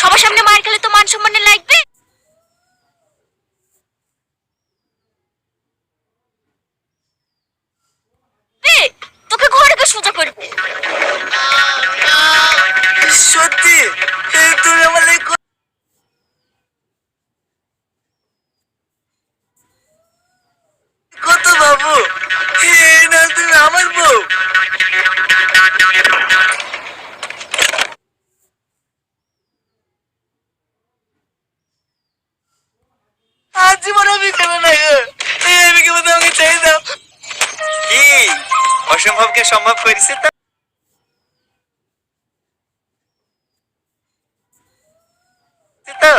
সবার সামনে মার খেলে তো মান সম্মানে লাগবে। তোকে ঘরে সোজা করব? সত্যি? তুমি আমার কত বাবু? এই না তুমি আমার বউ। অসম্ভবকে সম্ভব করেছে তা তো।